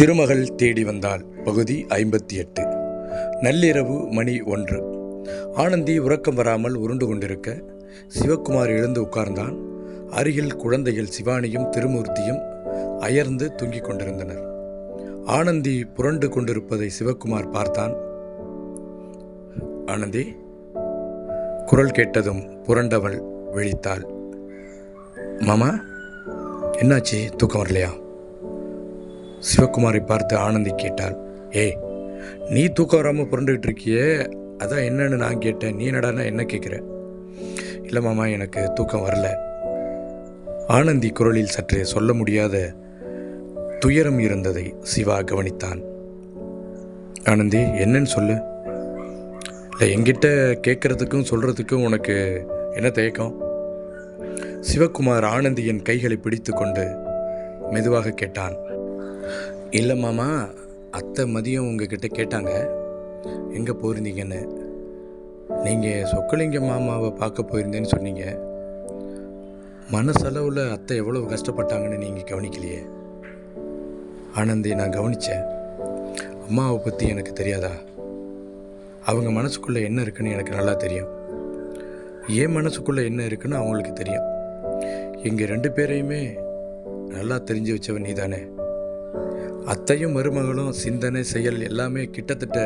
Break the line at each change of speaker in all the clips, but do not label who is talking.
திருமகள் தேடி வந்தாள். பகுதி ஐம்பத்தி எட்டு. நள்ளிரவு மணி ஒன்று. ஆனந்தி உறக்கம் வராமல் உருண்டு கொண்டிருக்க சிவக்குமார் எழுந்து உட்கார்ந்தான். அருகில் குழந்தைகள் சிவானியும் திருமூர்த்தியும் அயர்ந்து தூங்கிக் கொண்டிருந்தனர். ஆனந்தி புரண்டு கொண்டிருப்பதை சிவக்குமார் பார்த்தான். ஆனந்தி குரல் கேட்டதும் புரண்டவள் விழித்தாள். மாமா என்னாச்சு? தூக்கம் வரலையா? சிவகுமாரை பார்த்து ஆனந்தி கேட்டாள் ஏய் நீ தூக்கம் வராமல் புரண்டுகிட்டு இருக்கியே அதான் என்னன்னு நான் கேட்டேன். நீ என்னடான்னா என்ன கேட்குற இல்லை மாமா எனக்கு தூக்கம் வரல. ஆனந்தி குரலில் சற்று சொல்ல முடியாத துயரம் இருந்ததை சிவா கவனித்தான். ஆனந்தி என்னன்னு சொல்லு. இல்லை என்கிட்ட கேட்குறதுக்கும் சொல்கிறதுக்கும் உனக்கு என்ன தயக்கம்? சிவகுமார் ஆனந்தியின் கைகளை பிடித்து கொண்டு மெதுவாக கேட்டான். இல்லை மாமா அத்தை மதியம் உங்ககிட்ட கேட்டாங்க. எங்கே போயிருந்தீங்கன்னு. நீங்கள் சொக்கலிங்க மாமாவை பார்க்க போயிருந்தேன்னு சொன்னீங்க. மனசளவில் அத்தை எவ்வளோ கஷ்டப்பட்டாங்கன்னு நீங்கள் கவனிக்கலையே. ஆனந்தி நான் கவனித்தேன் அம்மாவை பற்றி எனக்கு தெரியாதா? அவங்க மனசுக்குள்ளே என்ன இருக்குன்னு எனக்கு நல்லா தெரியும். என் மனசுக்குள்ளே என்ன இருக்குன்னு அவங்களுக்கு தெரியும். எங்கள் ரெண்டு பேரையுமே நல்லா தெரிஞ்சு வச்சவன் நீ தானே அத்தையும் மருமகளும் சிந்தனை செயல் எல்லாமே கிட்டத்தட்ட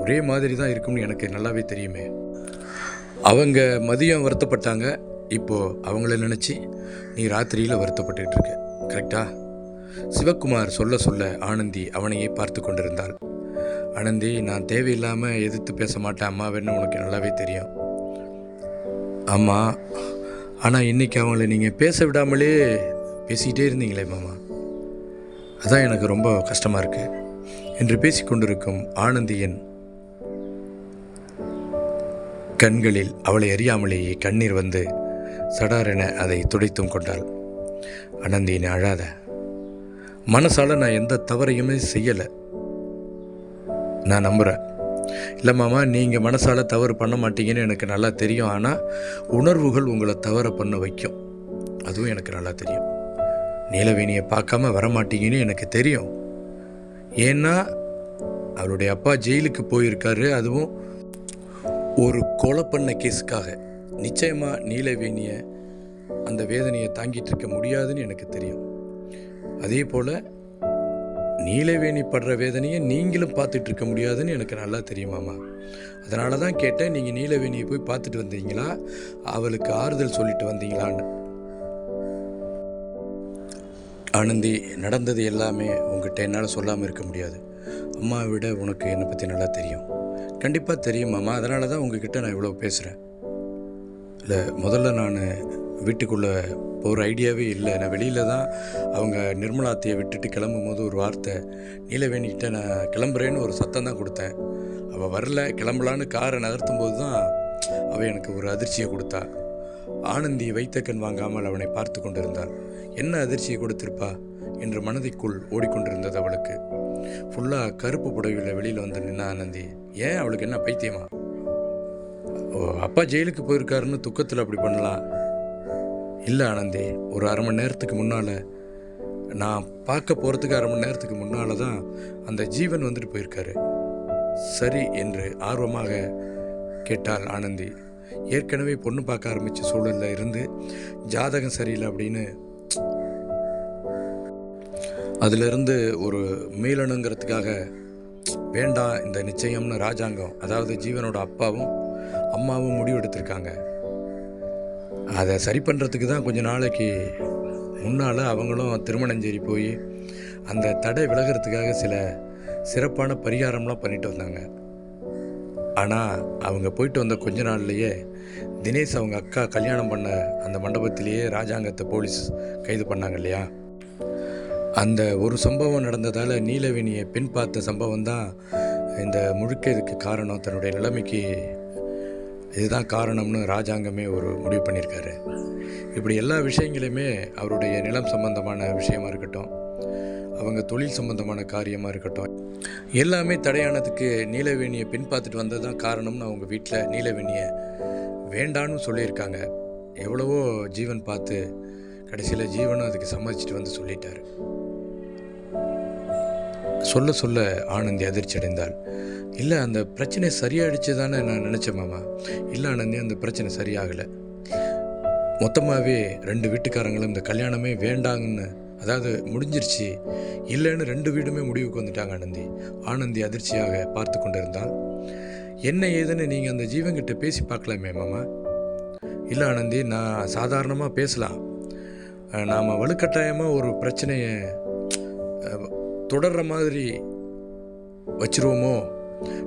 ஒரே மாதிரி தான் இருக்கும்னு எனக்கு நல்லாவே தெரியுமே. அவங்க மதியம் வருத்தப்பட்டாங்க. இப்போது அவங்கள நினச்சி நீ ராத்திரியில் வருத்தப்பட்டுக்கிட்டு இருக்க. கரெக்டா? சிவக்குமார் சொல்ல சொல்ல ஆனந்தி அவனையே பார்த்து கொண்டிருந்தாள். ஆனந்தி நான் தேவையில்லாமல் எதிர்த்து பேச மாட்டேன் அம்மாவேன்னு உனக்கு நல்லாவே தெரியும். ஆமாம் ஆனால் இன்றைக்கி அவங்கள நீங்கள் பேச விடாமலே பேசிக்கிட்டே இருந்தீங்களே மாமா. அதான் எனக்கு ரொம்ப கஷ்டமாக இருக்குது என்று பேசிக்கொண்டிருக்கும் ஆனந்தியின் கண்களில் அவளை அறியாமலேயே கண்ணீர் வந்து சடாரென அதை துடைத்தும் கொண்டாள். ஆனந்தி அழாத. மனசால நான் எந்த தவறையுமே செய்யலை. நான் நம்புகிறேன் இல்லை மாமா நீங்கள் மனசால தவறு பண்ண மாட்டீங்கன்னு எனக்கு நல்லா தெரியும். ஆனால் உணர்வுகள் உங்களை தவற பண்ண வைக்கும். அதுவும் எனக்கு நல்லா தெரியும். நீலவேணியை பார்க்காம வரமாட்டீங்கன்னு எனக்கு தெரியும். ஏன்னா அவருடைய அப்பா ஜெயிலுக்கு போயிருக்காரு. அதுவும் ஒரு கொலை பண்ண கேஸுக்காக. நிச்சயமாக நீலவேணியை அந்த வேதனையை தாங்கிட்டு இருக்க முடியாதுன்னு எனக்கு தெரியும். அதே போல் நீலவேணி படுற வேதனையை நீங்களும் பார்த்துட்டு இருக்க முடியாதுன்னு எனக்கு நல்லா தெரியுமாமா அதனால தான் கேட்டேன் நீங்கள் நீலவேணியை போய் பார்த்துட்டு வந்தீங்களா? அவளுக்கு ஆறுதல் சொல்லிட்டு வந்தீங்களான்னு. ஆனந்தி நடந்தது எல்லாமே உங்ககிட்ட என்னால் சொல்லாமல் இருக்க முடியாது. அம்மாவை விட உனக்கு என்னை பற்றி நல்லா தெரியும். கண்டிப்பாக தெரியும் அம்மா அதனால தான் உங்ககிட்ட நான் இவ்வளோ பேசுகிறேன் இல்லை முதல்ல நான் வீட்டுக்குள்ளே போகிற ஐடியாவே இல்லை. நான் வெளியில் தான் அவங்க நிர்மலாத்தையை விட்டுட்டு கிளம்பும் போது ஒரு வார்த்தை நீலவேணிக்கிட்ட நான் கிளம்புறேன்னு ஒரு சத்தம் தான் கொடுத்தேன். அவள் வரல கிளம்பலான்னு காரை நகர்த்தும் போது தான் அவள் எனக்கு ஒரு அதிர்ச்சியை கொடுத்தா. ஆனந்தி வைத்த கண் வாங்காமல் அவனை பார்த்து கொண்டிருந்தாள். என்ன அதிர்ச்சியை கொடுத்திருப்பா? என்று மனதிற்குள் ஓடிக்கொண்டிருந்தது அவளுக்கு. ஃபுல்லாக கருப்பு புடவையில் வெளியில் வந்து நின்ன ஆனந்தி ஏன் அவளுக்கு என்ன பைத்தியமா? ஓ அப்பா ஜெயிலுக்கு போயிருக்காருன்னு துக்கத்தில் அப்படி பண்ணலாம். இல்லை ஆனந்தி ஒரு அரை மணி நேரத்துக்கு முன்னால் நான் பார்க்க போகிறதுக்கு அரை மணி நேரத்துக்கு முன்னால் தான் அந்த ஜீவன் வந்துட்டு போயிருக்காரு. சரி என்று ஆர்வமாக கேட்டாள் ஆனந்தி. ஏற்கனவே பொண்ணு பார்க்க ஆரம்பித்த சூழலில் இருந்து ஜாதகம் சரியில்லை அப்படின்னு அதிலிருந்து ஒரு மீளணுங்கிறதுக்காக வேண்டாம் இந்த நிச்சயம்னு ராஜாங்கம் அதாவது ஜீவனோட அப்பாவும் அம்மாவும் முடிவெடுத்திருக்காங்க அதை சரி பண்ணுறதுக்கு தான் கொஞ்ச நாளைக்கு முன்னால் அவங்களும் திருமணஞ்சேரி போய் அந்த தடை விலகிறதுக்காக சில சிறப்பான பரிகாரம்லாம் பண்ணிட்டு வந்தாங்க. ஆனால் அவங்க போயிட்டு வந்த கொஞ்ச நாள்லையே தினேஷ் அவங்க அக்கா கல்யாணம் பண்ண அந்த மண்டபத்திலேயே ராஜாங்கத்தை போலீஸ் கைது பண்ணாங்க இல்லையா? அந்த ஒரு சம்பவம் நடந்ததால் நீலவேணியை பெண் பார்த்த சம்பவம் தான் இந்த முழுக்க இதுக்கு காரணம். தன்னுடைய நிலைமைக்கு இதுதான் காரணம்னு ராஜாங்கமே ஒரு முடிவு பண்ணியிருக்காரு. இப்படி எல்லா விஷயங்களையுமே அவருடைய நிலம் சம்பந்தமான விஷயமா இருக்கட்டும் அவங்க தொழில் சம்பந்தமான காரியமாக இருக்கட்டும். எல்லாமே தடையானதுக்கு நீலவேணியை பின் பார்த்துட்டு வந்தது தான் காரணம்னு அவங்க வீட்டில் நீலவேணியை வேண்டான்னு சொல்லியிருக்காங்க. எவ்வளவோ ஜீவன் பார்த்து கடைசியில் ஜீவனும் அதுக்கு சம்மதிச்சுட்டு வந்து சொல்லிட்டார். சொல்ல சொல்ல ஆனந்தி அதிர்ச்சி அடைந்தாள். இல்லை அந்த பிரச்சனை சரியாயிடுச்சு தானே நான் நினச்சேன் மாமா. இல்லை ஆனந்தி அந்த பிரச்சனை சரியாகலை. மொத்தமாகவே ரெண்டு வீட்டுக்காரங்களும் இந்த கல்யாணமே வேண்டாங்கன்னு அதாவது முடிஞ்சிருச்சு. இல்லைன்னு ரெண்டு வீடுமே முடிவுக்கு வந்துட்டாங்க ஆனந்தி. ஆனந்தி அதிர்ச்சியாக பார்த்து கொண்டிருந்தாள். என்ன ஏதுன்னு நீங்கள் அந்த ஜீவன்கிட்ட பேசி பார்க்கலாமே மாமா. இல்லை ஆனந்தி நான் சாதாரணமாக பேசலாம். நாம் வலுக்கட்டாயமாக ஒரு பிரச்சனையை தொடர்கிற தொடர்ற மாதிரி வச்சிருவோமோ?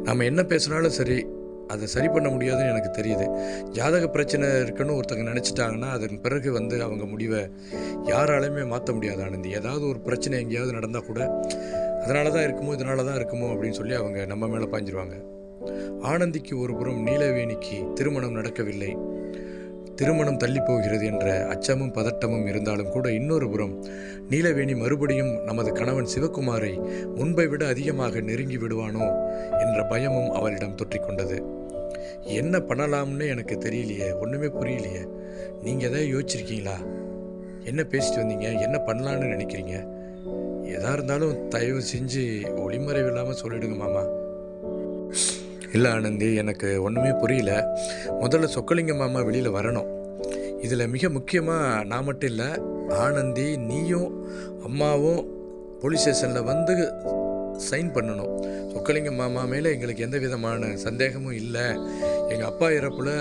நாம் என்ன பேசினாலும் சரி அதை சரி பண்ண முடியாதுன்னு எனக்கு தெரியுது. ஜாதக பிரச்சனை இருக்குன்னு ஒருத்தங்க நினச்சிட்டாங்கன்னா அதன் பிறகு வந்து அவங்க முடிவை யாராலையுமே மாற்ற முடியாது ஆனந்தி. ஏதாவது ஒரு பிரச்சனை எங்கேயாவது நடந்தால் கூட அதனால தான் இருக்குமோ இதனால தான் இருக்குமோ அப்படின்னு சொல்லி அவங்க நம்ம மேலே பாஞ்சிருவாங்க ஆனந்திக்கு ஒரு புறம் நீலவேணிக்கு திருமணம் நடக்கவில்லை. திருமணம் தள்ளி போகிறது என்ற அச்சமும் பதட்டமும் இருந்தாலும் கூட இன்னொரு புறம் நீலவேணி மறுபடியும் நமது கணவன் சிவகுமாரை முன்பை விட அதிகமாக நெருங்கி விடுவானோ என்ற பயமும் அவளிடம் தொற்றிக்கொண்டது. என்ன பண்ணலாம்னு எனக்கு தெரியலையே ஒன்றுமே புரியலையே. நீங்கள் எதாவது யோசிச்சிருக்கீங்களா? என்ன பேசிட்டு வந்தீங்க? என்ன பண்ணலான்னு நினைக்கிறீங்க? எதாக இருந்தாலும் தயவு செஞ்சு ஒளிமறைவு இல்லாமல் சொல்லிடுங்க மாமா. இல்லை ஆனந்தி எனக்கு ஒன்றுமே புரியல. முதல்ல சொக்கலிங்க மாமா வெளியில் வரணும். இதில் மிக முக்கியமாக நான் மட்டும் இல்லை ஆனந்தி நீயும் அம்மாவும் போலீஸ் ஸ்டேஷனில் வந்து சைன் பண்ணணும். சொக்கலிங்க மாமா மேலே எங்களுக்கு எந்த விதமான சந்தேகமும் இல்லை. எங்கள் அப்பா இறப்பில்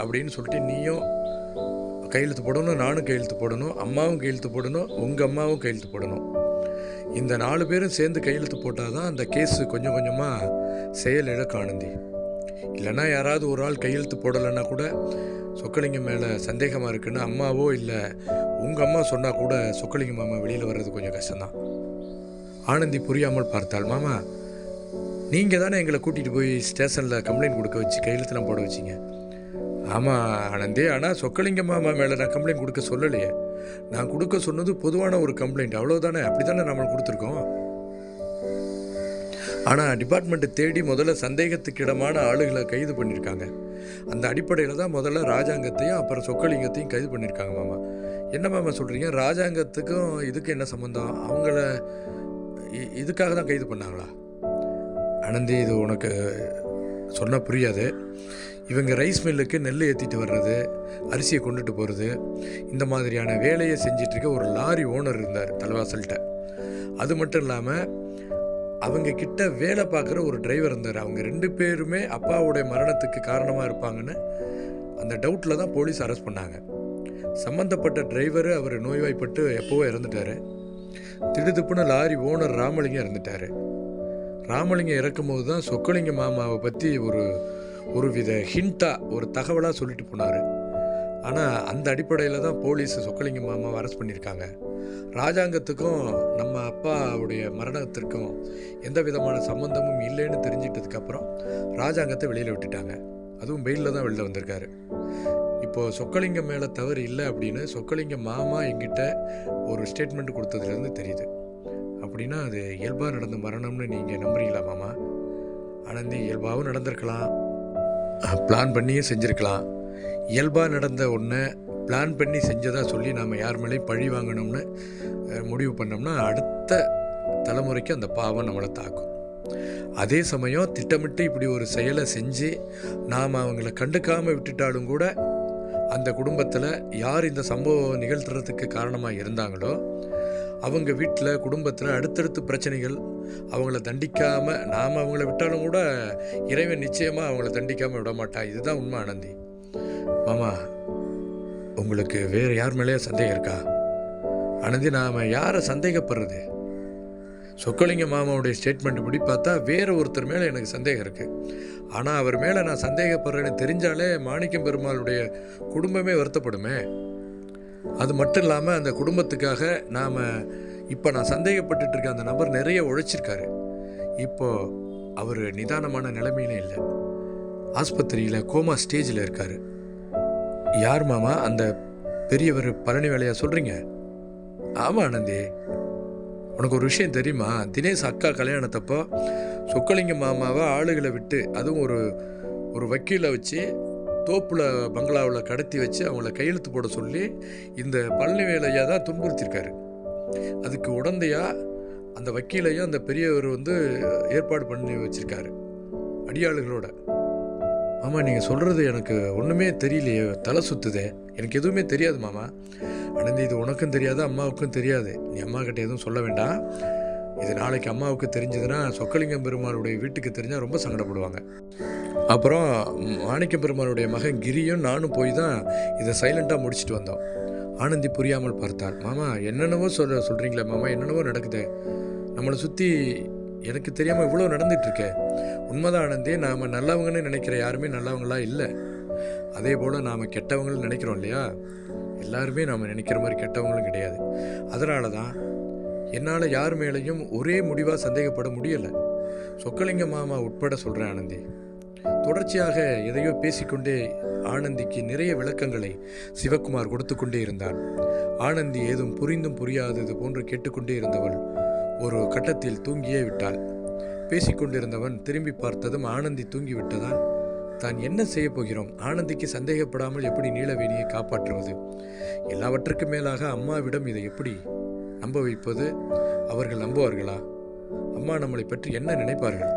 அப்படின்னு சொல்லிட்டு நீயும் கையெழுத்து போடணும் நானும் கையெழுத்து போடணும் அம்மாவும் கையெழுத்து போடணும் உங்கள் அம்மாவும் கையெழுத்து போடணும். இந்த நாலு பேரும் சேர்ந்து கையெழுத்து போட்டால் தான் அந்த கேஸு கொஞ்சம் கொஞ்சமாக செயலிழக்க ஆனந்தி இல்லைன்னா யாராவது ஒரு ஆள் கையெழுத்து போடலைன்னா கூட சொக்கலிங்கம் மேலே சந்தேகமாக இருக்குன்னு அம்மாவோ இல்லை உங்கள் அம்மா சொன்னால் கூட சொக்கலிங்கம் மாமா வெளியில் வர்றது கொஞ்சம் கஷ்டம்தான். ஆனந்தி புரியாமல் பார்த்தாள் மாமா நீங்கள் தானே எங்களை கூட்டிகிட்டு போய் ஸ்டேஷனில் கம்ப்ளைண்ட் கொடுக்க வச்சு கையெழுத்துலாம் போட வச்சிங்க? ஆமாம் ஆனந்தி ஆனால் சொக்கலிங்க மாமா மேலே நான் கம்ப்ளைண்ட் கொடுக்க சொல்லலையே. நான் கொடுக்க சொன்னது பொதுவான ஒரு கம்ப்ளைண்ட் அவ்வளோதானே அப்படி தானே நம்ம கொடுத்துருக்கோம்? ஆனால் டிபார்ட்மெண்ட்டை தேடி முதல்ல சந்தேகத்துக்கிடமான ஆளுகளை கைது பண்ணியிருக்காங்க அந்த அடிப்படையில் தான் முதல்ல ராஜாங்கத்தையும் அப்புறம் சொக்கலிங்கத்தையும் கைது பண்ணியிருக்காங்க மாமா. என்ன மாமா சொல்கிறீங்க ராஜாங்கத்துக்கும் இதுக்கு என்ன சம்மந்தம் அவங்கள இ- இதுக்காக தான் கைது பண்ணாங்களா? அனந்தி இது உனக்கு சொன்னால் புரியாது. இவங்க ரைஸ் மில்லுக்கு நெல் ஏற்றிட்டு வர்றது அரிசியை கொண்டுட்டு போகிறது இந்த மாதிரியான வேலையை செஞ்சிட்ருக்க ஒரு லாரி ஓனர் இருந்தார் தலைவாசல்கிட்ட. அது மட்டும் இல்லாமல் அவங்க கிட்ட வேலை பார்க்குற ஒரு டிரைவர் இருந்தார். அவங்க ரெண்டு பேருமே அப்பாவுடைய மரணத்துக்கு காரணமாக இருப்பாங்கன்னு அந்த டவுட்டில் தான் போலீஸ் அரெஸ்ட் பண்ணாங்க. சம்மந்தப்பட்ட டிரைவர் அவர் நோய்வாய்ப்பட்டு எப்போவோ இறந்துட்டார். திடுதிப்புன்னு லாரி ஓனர் ராமலிங்கம் இறந்துட்டார். ராமலிங்கம் இறக்கும்போது தான் சொக்கலிங்க மாமாவை பற்றி ஒரு ஒரு வித ஹிண்ட்டாக ஒரு தகவலாக சொல்லிட்டு போனார். ஆனால் அந்த அடிப்படையில் தான் போலீஸ் சொக்கலிங்க மாமாவை அரெஸ்ட் பண்ணியிருக்காங்க. ராஜாங்கத்துக்கும் நம்ம அப்பாவுடைய மரணத்திற்கும் எந்த விதமான சம்பந்தமும் இல்லைன்னு தெரிஞ்சிட்டதுக்கப்புறம் ராஜாங்கத்தை வெளியில் விட்டுட்டாங்க. அதுவும் பெயிலில் தான் வெளில வந்திருக்காரு. இப்போது சொக்கலிங்கம் மேலே தவறு இல்லை அப்படின்னு சொக்கலிங்க மாமா எங்கிட்ட ஒரு ஸ்டேட்மெண்ட் கொடுத்ததுலேருந்து தெரியுது. அப்படின்னா அது இயல்பாக நடந்த மரணம்னு நீங்கள் நம்புறீங்களா மாமா? ஆனந்தி இயல்பாகவும் நடந்திருக்கலாம். பிளான் பண்ணியும் செஞ்சுருக்கலாம். இயல்பாக நடந்த ஒன்றை பிளான் பண்ணி செஞ்சதாக சொல்லி நாம் யார் மேலேயும் பழி வாங்கணும்னு முடிவு பண்ணோம்னா அடுத்த தலைமுறைக்கு அந்த பாவம் நம்மளை தாக்கும். அதே சமயம் திட்டமிட்டு இப்படி ஒரு செயலை செஞ்சு நாம் அவங்கள கண்டுக்காமல் விட்டுட்டாலும் கூட அந்த குடும்பத்தில் யார் இந்த சம்பவம் நிகழ்த்துறதுக்கு காரணமாக இருந்தாங்களோ அவங்க வீட்டில் குடும்பத்தில் அடுத்தடுத்து பிரச்சனைகள் அவங்கள தண்டிக்காமல் நாம் அவங்கள விட்டாலும் கூட இறைவன் நிச்சயமாக அவங்கள தண்டிக்காமல் விட மாட்டான் இதுதான் உண்மை ஆனந்தி. மாமா உங்களுக்கு வேறு யார் மேலேயே சந்தேகம் இருக்கா? ஆனந்தி நாம் யாரை சந்தேகப்படுறது? சொக்கலிங்க மாமாவுடைய ஸ்டேட்மெண்ட் படி பார்த்தா வேறு ஒருத்தர் மேலே எனக்கு சந்தேகம் இருக்குது ஆனால் அவர் மேலே நான் சந்தேகப்படுறேன்னு தெரிஞ்சாலே மாணிக்கம் பெருமாளுடைய குடும்பமே வருத்தப்படுமே. அது மட்டும் இல்லாமல் அந்த குடும்பத்துக்காக நாம் இப்போ நான் சந்தேகப்பட்டுட்டு இருக்க அந்த நபர் நிறைய உழைச்சிருக்காரு. இப்போ அவர் நிதானமான நிலைமையிலே இல்லை. ஆஸ்பத்திரியில் கோமா ஸ்டேஜில் இருக்கார். யார் மாமா? அந்த பெரியவர் பழனி வேலையா சொல்கிறீங்க ஆமாம் ஆனந்தி. உனக்கு ஒரு விஷயம் தெரியுமா? தினேஷ் அக்கா கல்யாணத்தப்போ சொக்கலிங்க மாமாவை ஆளுகளை விட்டு அதுவும் ஒரு ஒரு வக்கீலை வச்சு தோப்பில் பங்களாவில் கடத்தி வச்சு அவங்கள கையெழுத்து போட சொல்லி இந்த பழனி வேலையாக தான் துன்புறுத்தியிருக்காரு. அதுக்கு உடந்தையா அந்த வக்கீலையும் அந்த பெரியவர் வந்து ஏற்பாடு பண்ணி வச்சுருக்காரு. அடியாளுகளோட. மாமா நீங்கள் சொல்கிறது எனக்கு ஒன்றுமே தெரியலையே தலை சுற்றுதே எனக்கு எதுவுமே தெரியாது மாமா. அனந்தி இது உனக்கும் தெரியாது அம்மாவுக்கும் தெரியாது. நீ அம்மா கிட்ட எதுவும் சொல்ல வேண்டாம். இது நாளைக்கு அம்மாவுக்கு தெரிஞ்சதுன்னா சொக்கலிங்கம் பெருமாளுடைய வீட்டுக்கு தெரிஞ்சால் ரொம்ப சங்கடப்படுவாங்க. அப்புறம் மாணிக்க பெருமானுடைய மகன் கிரியும் நானும் போய் தான் இதை சைலண்ட்டாக முடிச்சுட்டு வந்தோம். ஆனந்தி புரியாமல் பார்த்தாள். மாமா என்னென்னவோ சொல்ல சொல்கிறீங்களே மாமா என்னென்னவோ நடக்குது. நம்மளை சுற்றி எனக்கு தெரியாமல் இவ்வளோ நடந்துகிட்ருக்கே. உண்மைதான் ஆனந்தி நாம் நல்லவங்கன்னு நினைக்கிற யாருமே நல்லவங்களா இல்லை. அதே போல் நாம் கெட்டவங்கன்னு நினைக்கிறோம் இல்லையா? எல்லாருமே நாம் நினைக்கிற மாதிரி கெட்டவங்களும் கிடையாது. அதனால தான் என்னால் யார் மேலேயும் ஒரே முடிவாக சந்தேகப்பட முடியலை. சொக்கலிங்க மாமா உட்பட சொல்கிறேன் ஆனந்தி. தொடர்ச்சியாக எதையோ பேசிக்கொண்டே ஆனந்திக்கு நிறைய விளக்கங்களை சிவகுமார் கொடுத்து கொண்டே இருந்தான். ஆனந்தி ஏதும் புரிந்தும் புரியாதது போன்று கேட்டுக்கொண்டே இருந்தவள் ஒரு கட்டத்தில் தூங்கியே விட்டாள். பேசிக்கொண்டிருந்தவன் திரும்பி பார்த்ததும் ஆனந்தி தூங்கிவிட்டதால் தான் என்ன செய்ய போகிறோம்? ஆனந்திக்கு சந்தேகப்படாமல் எப்படி நீலவேணியை காப்பாற்றுவது? எல்லாவற்றுக்கும் மேலாக அம்மாவிடம் இதை எப்படி நம்ப வைப்பது? அவர்கள் நம்புவார்களா? அம்மா நம்மளை பற்றி என்ன நினைப்பார்கள்?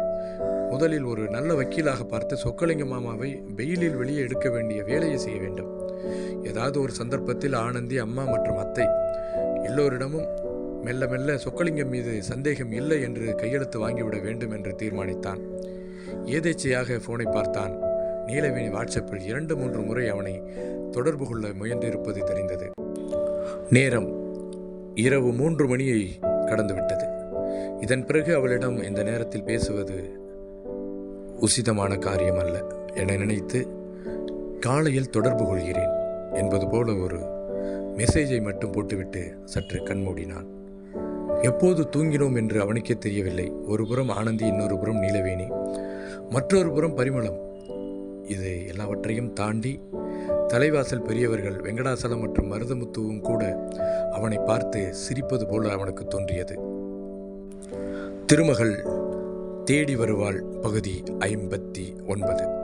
முதலில் ஒரு நல்ல வக்கீலாக பார்த்து சொக்கலிங்க மாமாவை வெயிலில் வெளியே எடுக்க வேண்டிய வேலையை செய்ய வேண்டும். ஏதாவது ஒரு சந்தர்ப்பத்தில் ஆனந்தி அம்மா மற்றும் அத்தை எல்லோரிடமும் மெல்ல மெல்ல சொக்கலிங்கம் மீது சந்தேகம் இல்லை என்று கையெழுத்து வாங்கிவிட வேண்டும் என்று தீர்மானித்தான். ஏதேச்சையாக போனை பார்த்தான். நீலவேணி வாட்ஸ்அப்பில் இரண்டு மூன்று முறை அவனை தொடர்பு கொள்ள முயன்றிருப்பது தெரிந்தது. நேரம் இரவு மூன்று மணியை கடந்துவிட்டது. இதன் பிறகு அவளிடம் இந்த நேரத்தில் பேசுவது உசிதமான காரியம் அல்ல என நினைத்து காலையில் தொடர்பு கொள்கிறேன் என்பது போல ஒரு மெசேஜை மட்டும் போட்டுவிட்டு சற்று கண்மூடினான். எப்போது தூங்கினோம் என்று அவனுக்கே தெரியவில்லை. ஒரு புறம் ஆனந்தி இன்னொரு புறம் நீலவேணி. மற்றொரு புறம் பரிமளம். இது எல்லாவற்றையும் தாண்டி தலைவாசல் பெரியவர்கள் வெங்கடாசலம் மற்றும் மருதமுத்துவும் கூட அவனை பார்த்து சிரிப்பது போல அவனுக்கு தோன்றியது. திருமகள் தேடி வருவாள். பகுதி ஐம்பத்தி ஒன்பது.